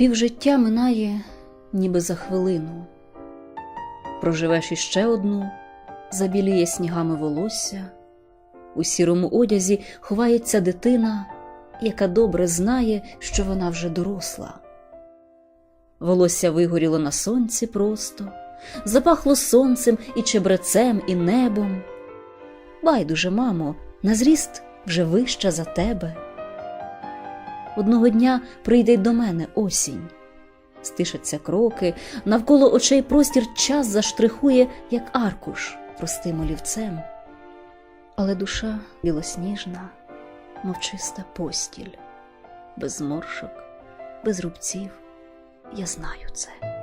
Півжиття минає, ніби за хвилину. Проживеш іще одну, забіліє снігами волосся. У сірому одязі ховається дитина, яка добре знає, що вона вже доросла. Волосся вигоріло на сонці просто, запахло сонцем і чебрецем, і небом. Байдуже, мамо, на зріст вже вища за тебе. Одного дня прийде й до мене осінь. Стишаться кроки, навколо очей простір час заштрихує, як аркуш простим олівцем. Але душа білосніжна, мов чиста постіль, без зморшок, без рубців. Я знаю це.